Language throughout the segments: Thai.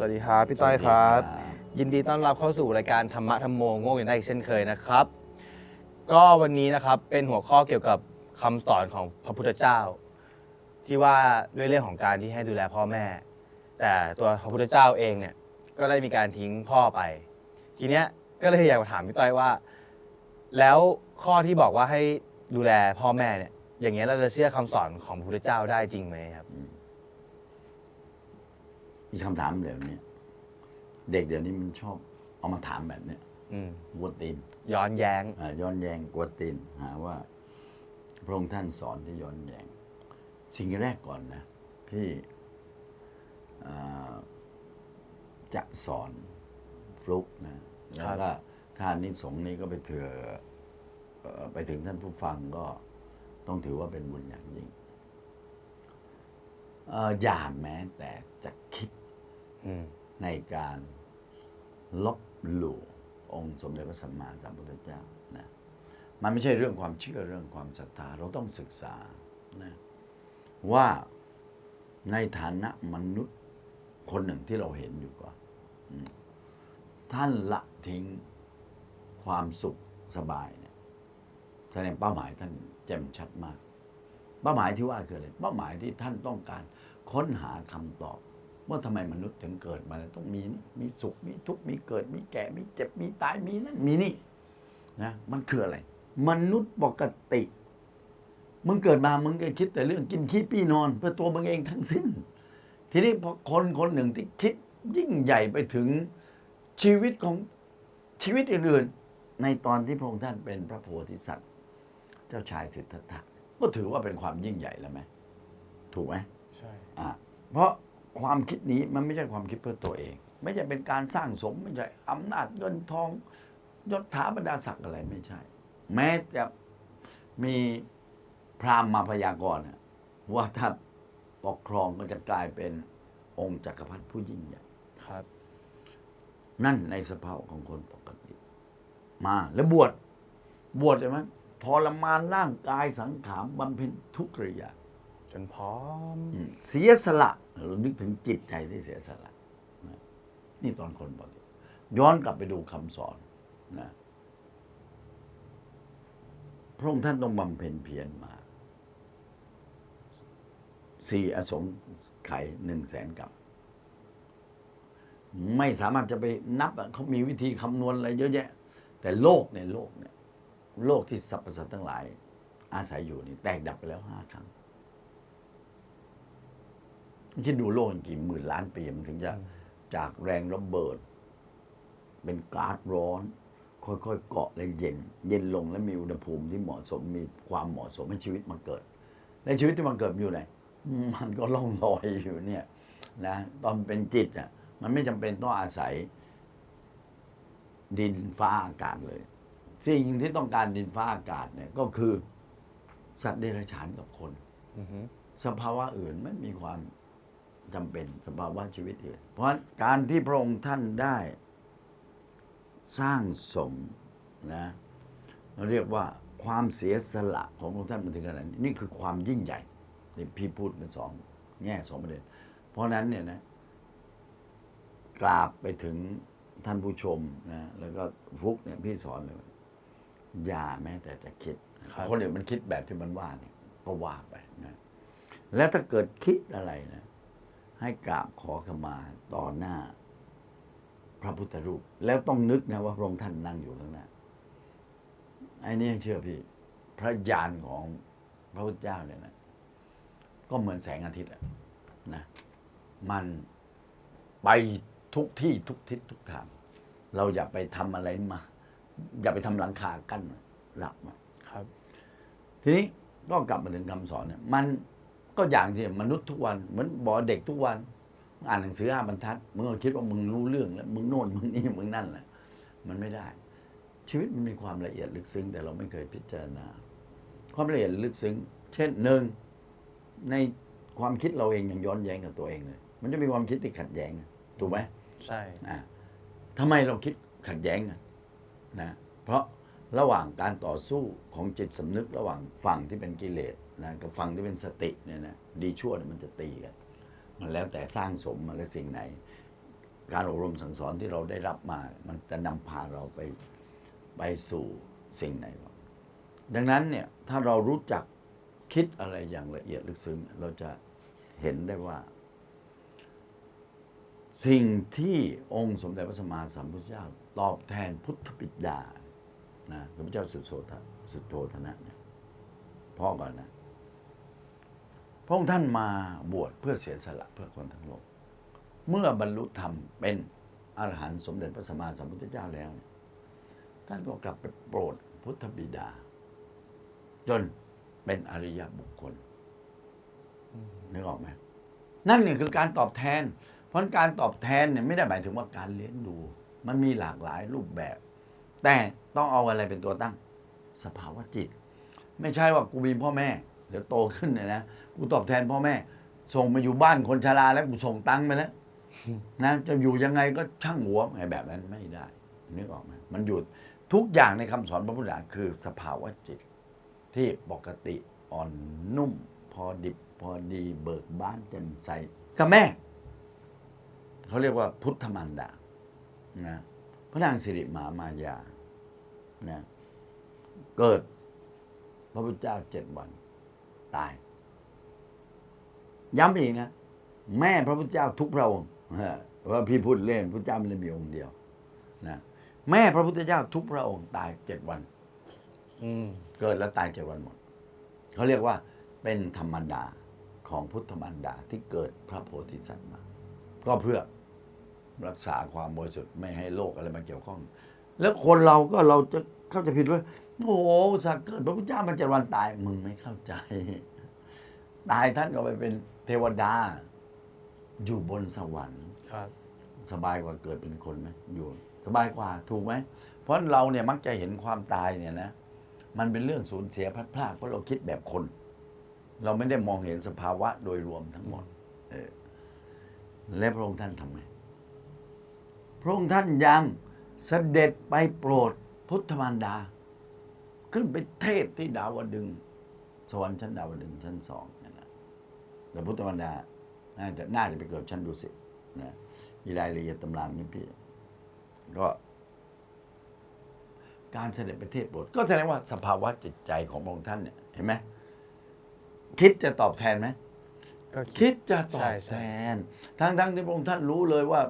สวัสดีครับพี่ต้อยครับสวัสดีครับ ยินดีต้อนรับเข้าสู่รายการธรรมะธรรมโมโง่อย่างได้อีกเช่นเคยนะครับ ก็วันนี้นะครับเป็นหัวข้อเกี่ยวกับคำสอนของพระพุทธเจ้า ที่ว่าด้วยเรื่องของการที่ให้ดูแลพ่อแม่ แต่ตัวพระพุทธเจ้าเองเนี่ยก็ได้มีการทิ้งพ่อไป ทีเนี้ยก็เลยอยากมาถามพี่ต้อยว่า แล้วข้อที่บอกว่าให้ดูแลพ่อแม่เนี่ยอย่างเงี้ยเราจะเชื่อคำสอนของพระพุทธเจ้าได้จริงไหมครับ มีคำถามแบบนี้ เด็กเดี๋ยวนี้มันชอบเอามาถามแบบเนี้ยอืมกวนตีนย้อนแย้ง อ่าย้อนแยงกวนตีนหาว่า พระองค์ท่านสอนที่ย้อนแยง สิ่งแรกก่อนนะพี่อ่าจะสอนฟลุกนะแล้วก็ถ้าอานิสงส์นี้ก็ไปเถือเอ่อไปถึงท่านผู้ฟังก็ต้องถือว่าเป็นบุญอย่างยิ่งเอ่ออย่าแม้แต่จะคิดอืม ในการลบหลู่องค์สมเด็จพระสัมมาสัมพุทธเจ้านะมันไม่ใช่เรื่องความเชื่อเรื่องความศรัทธาเราต้องศึกษานะว่าในฐานะมนุษย์คนหนึ่งที่เราเห็นอยู่ก่อนท่านละทิ้งความสุขสบายเนี่ยแสดงเป้าหมายท่านแจ่มชัดมาก เป้าหมายที่ว่าคืออะไรเป้าหมายที่ท่านต้องการค้นหาคำตอบ ว่าทำไมมนุษย์ถึงเกิดมาแล้วต้องมีนี่มีสุขมีทุกข์มีเกิด มีแก่มีเจ็บมีตายมีนั่นมีนี่นะมันคืออะไร มนุษย์ปกติ มึงเกิดมามึงก็คิดแต่เรื่องกินขี้ปี้นอน เพื่อตัวมึงเองทั้งสิ้น ทีนี้พอคนคนหนึ่งที่คิดยิ่งใหญ่ไปถึงชีวิตของชีวิตอื่นๆในตอนที่พระองค์ท่านเป็นพระโพธิสัตว์ เจ้าชายสิทธัตถะก็ถือว่าเป็นความยิ่งใหญ่แล้วไหมถูกไหมใช่อะเพราะ ความคิดนี้มันไม่ใช่ความคิดเพื่อตัวเอง ไม่ใช่เป็นการสร้างสมไม่ใช่อำนาจเงินทองยศถาบรรดาศักดิ์อะไรไม่ใช่ แม้จะมีพราหมณ์มาพยากรณ์อะว่าถ้าปกครองก็จะกลายเป็นองค์จักรพรรดิผู้ยิ่งใหญ่ครับ นั่นในสภาพของคนปกติ มาแล้วบวชบวชใช่ไหมทรมานร่างกายสังขารบำเพ็ญทุกข์ระยะ จนพร้อม เสียสละเรานึกถึงจิตใจที่เสียสละนะนี่ตอนคนปกติย้อนกลับไปดูคำสอนนะพระองค์ท่านต้องบำเพ็ญเพียรมาสี่อสงไขยหนึ่งแสนกับ ไม่สามารถจะไปนับเขามีวิธีคำนวณอะไรเยอะแยะ แต่โลกในโลกเนี่ย โลกที่สรรพสัตว์ทั้งหลาย อาศัยอยู่นี่แตกดับไปแล้วห้าครั้ง คิดดูโลกกี่หมื่นล้านปีมันถึงจะจากแรงระเบิด เป็นก๊าซร้อน ค่อยๆเกาะแล้วเย็น เย็นลงแล้วมีอุณหภูมิที่เหมาะสมมีความเหมาะสมให้ชีวิตมันเกิดและชีวิตที่มันเกิดอยู่ไหนมันก็ล่องลอยอยู่เนี่ยนะตอนเป็นจิตอะมันไม่จำเป็นต้องอาศัย ดินฟ้าอากาศเลย สิ่งที่ต้องการดินฟ้าอากาศเนี่ย ก็คือสัตว์เดรัจฉานกับคนอือฮึสภาวะอื่นไม่มีความ จำเป็นสภาวะชีวิตอื่น เพราะฉะนั้นการที่พระองค์ท่านได้ สร้างสมนะเราเรียกว่าความเสียสละของพระองค์ท่านมันถึงขนาดนี้นี่คือความยิ่งใหญ่นี่พี่พูดเป็นสองแง่สองประเด็น เพราะฉะนั้นเนี่ยนะกราบไปถึงท่านผู้ชมนะแล้วก็ฟุกเนี่ยพี่สอนเลยว่าอย่าแม้แต่จะคิดครับคนอื่นมันคิดแบบที่มันว่าเนี่ยก็ว่าไปนะและถ้าเกิดคิดอะไรนะ ให้กราบขอขมาต่อหน้า พระพุทธรูป แล้วต้องนึกนะว่าพระองค์ท่านนั่งอยู่ข้างหน้าไอ้นี่เชื่อพี่ พระญาณของพระพุทธเจ้าเนี่ยนะก็เหมือนแสงอาทิตย์แหละนะ มันไปทุกที่ทุกทิศทุกทาง เราอย่าไปทำอะไรมา อย่าไปทำหลังคากั้นหลับมาครับ ทีนี้ก็กลับมาถึงคำสอนเนี่ย มัน ก็อย่างที่มนุษย์ทุกวันเหมือนบอกเด็กทุกวันอ่านหนังสือห้าบรรทัดมึงก็คิดว่ามึงรู้เรื่องแล้วมึงโน่นมึงนี่มึงนั่นแหละมันไม่ได้ ชีวิตมันมีความละเอียดลึกซึ้ง แต่เราไม่เคยพิจารณา ความละเอียดลึกซึ้ง เช่นหนึ่งในความคิดเราเองยังย้อนแย้งกับตัวเองเลย มันจะมีความคิดที่ขัดแย้งอะถูกไหมใช่อะทำไมเราคิดขัดแย้งกันนะ เพราะ ระหว่างการต่อสู้ของจิตสำนึกระหว่างฝั่งที่เป็นกิเลสนะกับฝั่งที่เป็นสติเนี่ยนะดีชั่วเนี่ยมันจะตีกันมันแล้วแต่สร้างสมมาแล้วสิ่งไหน การอบรมสั่งสอนที่เราได้รับมา มันจะนำพาเราไปไปสู่สิ่งไหนดังนั้นเนี่ยถ้าเรารู้จักคิดอะไรอย่างละเอียดลึกซึ้งเราจะเห็นได้ว่า สิ่งที่องค์สมเด็จพระสัมมาสัมพุทธเจ้าตอบแทนพุทธบิดา นะพระพุทธเจ้าสุดโสทสุดโทธนะเนี่ยพ่อก่อนนะพระองค์ท่านมาบวชเพื่อเสียสละเพื่อคนทั้งโลก เมื่อบรรลุธรรมเป็นอรหันต์สมเด็จพระสัมมาสัมพุทธเจ้าแล้วท่านก็กลับไปโปรดพุทธบิดา จนเป็นอริยบุคคลนึกออกไหมนั่นเนี่ยคือการตอบแทน เพราะการตอบแทนเนี่ยไม่ได้หมายถึงว่าการเลี้ยงดู มันมีหลากหลายรูปแบบ แต่ต้องเอาอะไรเป็นตัวตั้ง สภาวะจิต ไม่ใช่ว่ากูมีพ่อแม่ เดี๋ยวโตขึ้นเนี่ยนะกูตอบแทนพ่อแม่ ส่งมาอยู่บ้านคนชราแล้วกูส่งตังค์ไปแล้วนะจะอยู่ยังไงก็ช่างหัวไอ้แบบนั้นไม่ได้นึกออกไหมมันหยุดทุกอย่างในคำสอนพระพุทธเจ้าคือสภาวะจิต ที่ปกติอ่อนนุ่ม พอดิบพอดีเบิกบานแจ่มใสกับแม่ เขาเรียกว่าพุทธมารดานะ พระนางสิริมามายานะเกิดพระพุทธเจ้าเจ็ดวัน ตาย ย้ำอีกนะ แม่พระพุทธเจ้าทุกพระองค์ว่าพี่พูดเล่นพระเจ้าไม่ได้มีองค์เดียวนะแม่พระพุทธเจ้าทุกพระองค์ตายเจ็ดวันเกิดแล้วตายเจ็ดวันหมด เขาเรียกว่าเป็นธรรมดาของพุทธมารดาที่เกิดพระโพธิสัตว์มา ก็เพื่อ รักษาความบริสุทธิ์ไม่ให้โลกอะไรมาเกี่ยวข้อง แล้วคนเราก็เราจะเข้าใจผิดว่าโอ้โหสักเกิดพระพุทธเจ้ามันเจ็ดวันตายมึงไม่เข้าใจ ตายท่านก็ไปเป็นเทวดา อยู่บนสวรรค์ครับสบายกว่าเกิดเป็นคนไหมอยู่ สบายกว่าถูกไหม เพราะเราเนี่ยมักจะเห็นความตายเนี่ยนะ มันเป็นเรื่องสูญเสียพลัดพรากเพราะเราคิดแบบคน เราไม่ได้มองเห็นสภาวะโดยรวมทั้งหมด เออและพระองค์ท่านทำไง พระองค์ท่านยังเสด็จไปโปรดพุทธมารดา ขึ้นไปเทศน์ที่ดาวดึงส์สวรรค์ชั้นดาวดึงส์ชั้นสองนั่นนะแต่พุทธมารดาน่าจะน่าจะไปเกิดชั้นดุสิตนะมีรายละเอียดตำรามนี่พี่ก็ การเสด็จไปเทศน์โปรดก็แสดงว่าสภาวะจิตใจของพระองค์ท่านเนี่ยเห็นไหมคิดจะตอบแทนไหมก็คิคิดดจะตใช่อบใช่แทนทั้งทั้งที่พระองค์ท่านรู้เลยว่า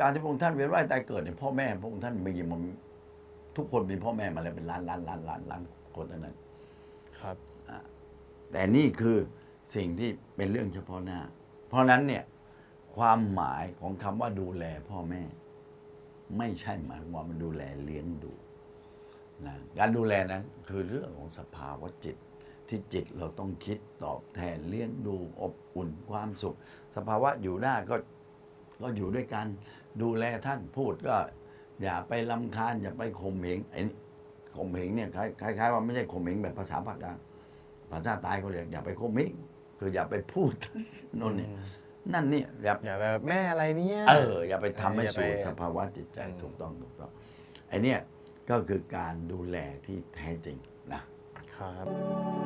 การที่พระองค์ท่านเวียนว่ายตายเกิดเนี่ยพ่อแม่พระองค์ท่านมีมันทุกคนมีพ่อแม่มาแล้วเป็นล้านล้านล้านล้านล้านคนเท่านั้นครับแต่นี่คือสิ่งที่เป็นเรื่องเฉพาะหน้า เพราะฉะนั้นเนี่ยความหมายของคำว่าดูแลพ่อแม่ ไม่ใช่หมายความว่ามันดูแลเลี้ยงดูนะการดูแลนั้นคือเรื่องของสภาวะจิต ที่จิตเราต้องคิดตอบแทนเลี้ยงดูอบอุ่นความสุข สภาวะอยู่ได้ก็ก็อยู่ด้วยกัน ดูแลท่านพูดก็อย่าไปลำคาญอย่าไปข่มเหงไอ้นี่ข่มเหงเนี่ยคล้ายคล้ายๆว่าไม่ใช่ข่มเหงแบบภาษาภาคกลางภาษาใตายเขาเรียกอย่าไปข่มเหงคืออย่าไปพูด โน่นนี่นั่นเนี่ยอย่าอย่าแบบแม่อะไรเนี่ย เออ อย่าไปทำให้อย่าไปสู่สภาวะจิตใจอืม ถูกต้องถูกต้องไอ้เนี่ยก็คือการดูแลที่แท้จริงนะ ครับ